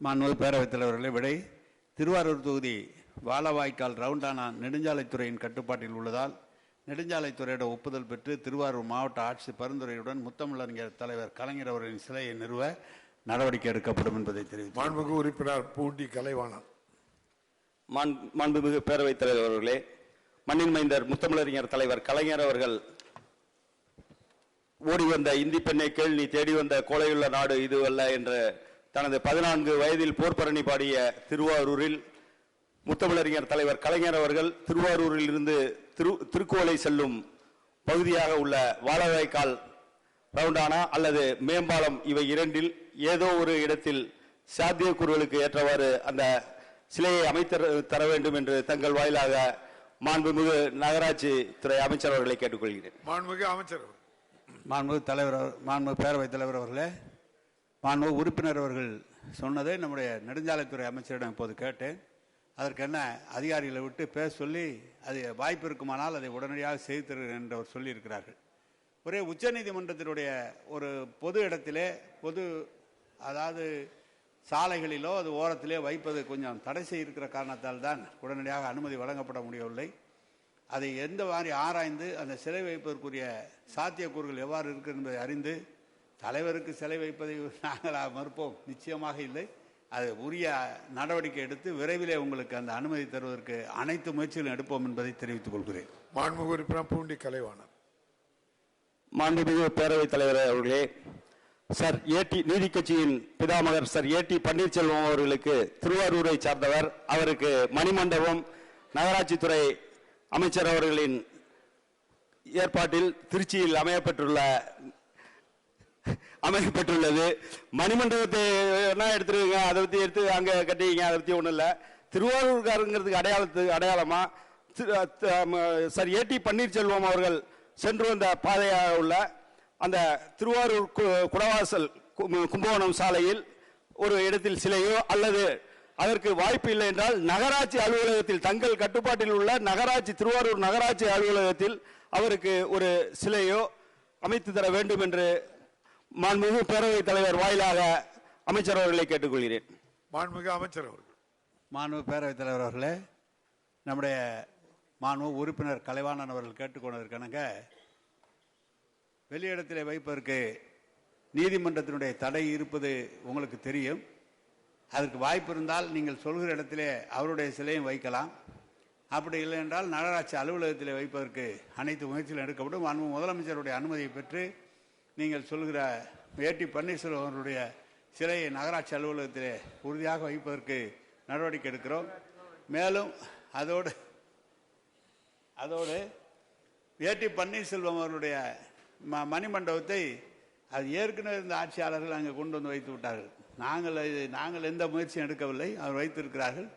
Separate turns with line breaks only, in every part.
மாண்பு பேரவைத் தலைவர்களே விடை திருவாரூர் தொகுதி வாழவாய்க்கால் ரவுண்டானா நெடுஞ்சாலைத்துறையின் கட்டுப்பாட்டில் உள்ளதால் நெடுஞ்சாலைத்துறையோட ஒப்புதல் பெற்று திருவாரூர் மாவட்ட ஆட்சி பரிந்துரையுடன் முத்தமிழறிஞர் தலைவர் கலைஞர் அவர்களின் சிலையை நிறுவ நடவடிக்கை எடுக்கப்படும் என்பதை தெரிவித்தார்
மாண்புமிகு உறுப்பினர் பூண்டி கலைவாணன்.
மாண்- மாண்புமிகு பேரவைத் தலைவர் அவர்களே மண்ணின் மைந்தர் முத்தமிழறிஞர் தலைவர் கலைஞர் அவர்கள் ஓடி வந்த இந்தி பெண்ணை கேள் நீ தேடி வந்த கோலையுள்ள நாடு இது அல்ல என்ற தனது பதினான்கு வயதில் போர்ப்பரணி பாடிய திருவாரூரில் முத்தமிழறிஞர் தலைவர் கலைஞர் அவர்கள் திருவாரூரில் இருந்து திரு திருக்கோலை செல்லும் பகுதியாக உள்ள வாழவாய்க்கால் ரவுண்டானா அல்லது மேம்பாலம் இவை இரண்டில் ஏதோ ஒரு இடத்தில் சாத்தியக்கூறுகளுக்கு ஏற்றவாறு அந்த சிலையை அமைத்து தர வேண்டும் என்று தங்கள் வாயிலாக மாண்புமிகு நகராட்சி துறை அமைச்சர் அவர்களை கேட்டுக்கொள்கிறேன்
மாண்புமிகு அமைச்சர் அவர்கள்.
மாண்புமிகு தலைவர் மாண்புமிகு பேரவைத் தலைவர் அவர்களே மாண்புமிகு உறுப்பினர் அவர்கள் சொன்னதை நம்முடைய நெடுஞ்சாலைத்துறை அமைச்சரிடம் இப்போது கேட்டேன். அதற்கு என்ன அதிகாரிகளை விட்டு பேச சொல்லி அது வாய்ப்பு இருக்குமானால் அதை உடனடியாக செய்து தருகிறேன் என்று அவர் சொல்லியிருக்கிறார்கள். ஒரே உச்சநீதிமன்றத்தினுடைய ஒரு பொது இடத்திலே பொது அதாவது சாலைகளிலோ அது ஓரத்திலே வைப்பது கொஞ்சம் தடை செய்திருக்கிற காரணத்தால் தான் உடனடியாக அனுமதி வழங்கப்பட முடியவில்லை. அதை எந்த மாதிரி ஆராய்ந்து அந்த சிலை வைப்பதற்குரிய சாத்தியக்கூறுகள் எவ்வாறு இருக்கு என்பதை அறிந்து தலைவருக்கு சிலை வைப்பதை நாங்கள் மறுப்போம். நிச்சயமாக இல்லை. அது உரிய நடவடிக்கை எடுத்து விரைவிலே உங்களுக்கு அந்த அனுமதி தருவதற்கு அனைத்து முயற்சிகளும் எடுப்போம் என்பதை தெரிவித்துக் கொள்கிறேன்.
மாண்புமிகு உறுப்பினர் பூண்டி கலைவாணன்
மாண்புமிகு பேரவைத் தலைவர் அவர்களே சார் ஏடி நீதி கட்சியின் பிதாமகர் சார் ஏடி பன்னீர்செல்வம் அவர்களுக்கு திருவாரூரை சார்ந்தவர் அவருக்கு மணிமண்டபம் நகராட்சித்துறை அமைச்சர் அவர்களின் ஏற்பாட்டில் திருச்சியில் அமையப்பெற்றுள்ள அமைக்கப்பட்டுள்ளது. மணிமண்டபத்தை என்ன எடுத்துருவீங்க அதை பற்றி எடுத்து அங்கே கட்டிங்க அதை பற்றி ஒன்றும் இல்லை. திருவாரூர்காரங்கிறதுக்கு அடையாளத்துக்கு அடையாளமாக சார் ஏடி பன்னீர்செல்வம் அவர்கள் சென்று வந்த பாதையாக உள்ள அந்த திருவாரூர் குடவாசல் கும்பகோணம் சாலையில் ஒரு இடத்தில் சிலையோ அல்லது அதற்கு வாய்ப்பு இல்லை என்றால் நகராட்சி அலுவலகத்தில் தங்கள் கட்டுப்பாட்டில் உள்ள நகராட்சி திருவாரூர் நகராட்சி அலுவலகத்தில் அவருக்கு ஒரு சிலையோ அமைத்து தர வேண்டும் என்று மாண்புமிகு பேரவைத் தலைவர் வாயிலாக அமைச்சர் அவர்களை கேட்டுக்கொள்கிறேன்.
மாண்புமிகு அமைச்சர் அவர்கள்.
மாண்பு பேரவைத் தலைவர் அவர்களே நம்முடைய மாண்பு உறுப்பினர் கலைவாணன் அவர்கள் கேட்டுக்கொண்டதற்கெனங்க வெளியிடத்திலே வைப்பதற்கு நீதிமன்றத்தினுடைய தடை இருப்பது உங்களுக்கு தெரியும். அதற்கு வாய்ப்பு இருந்தால் நீங்கள் சொல்கிற இடத்திலே அவருடைய சிலையும் வைக்கலாம். அப்படி இல்லை என்றால் நகராட்சி அலுவலகத்திலே வைப்பதற்கு அனைத்து முயற்சிகளும் எடுக்கப்படும். மாண்பு முதலமைச்சருடைய அனுமதியை பெற்று நீங்கள் சொல்கிற ஏடி பன்னீர்செல்வம் அவருடைய சிலையை நகராட்சி அலுவலகத்திலே உறுதியாக வைப்பதற்கு நடவடிக்கை எடுக்கிறோம். மேலும் அதோடு அதோடு ஏடி பன்னீர்செல்வம் அவருடைய ம மணிமண்டபத்தை அது ஏற்கனவே இருந்த ஆட்சியாளர்கள் அங்கே கொண்டு வந்து வைத்து விட்டார்கள். நாங்கள் நாங்கள் எந்த முயற்சியும் எடுக்கவில்லை. அவர் வைத்திருக்கிறார்கள்.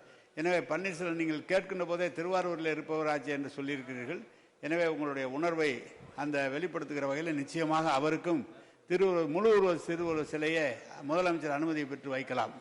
எனவே பன்னீர்செல்வம் நீங்கள் கேட்கின்ற போதே திருவாரூரில் இருப்பவராட்சி என்று சொல்லியிருக்கிறீர்கள். எனவே உங்களுடைய உணர்வை அந்த வெளிப்படுத்துகிற வகையில் நிச்சயமாக அவருக்கும் திருவுருவ முழு உருவ திருவுருவ சிலையை முதலமைச்சர் அனுமதியை பெற்று வைக்கலாம்.